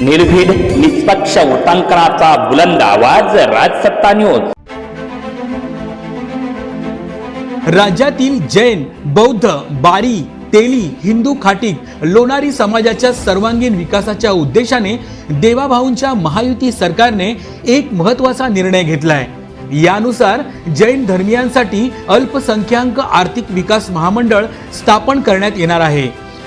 निर्भीड निष्पक्ष वृत्तांकनाचा बुलंद आवाज राजसत्ता न्यूज राज्यातील जैन बौद्ध बारी तेली हिंदू खाटिक लोणारी समाजाच्या सर्वांगीण विकासाच्या उद्देशाने देवाभाऊंच्या महायुती सरकारने एक महत्त्वाचा निर्णय घेतलाय. यानुसार जैन धर्मियांसाठी अल्पसंख्याक आर्थिक विकास महामंडळ स्थापन करण्यात येणार आहे.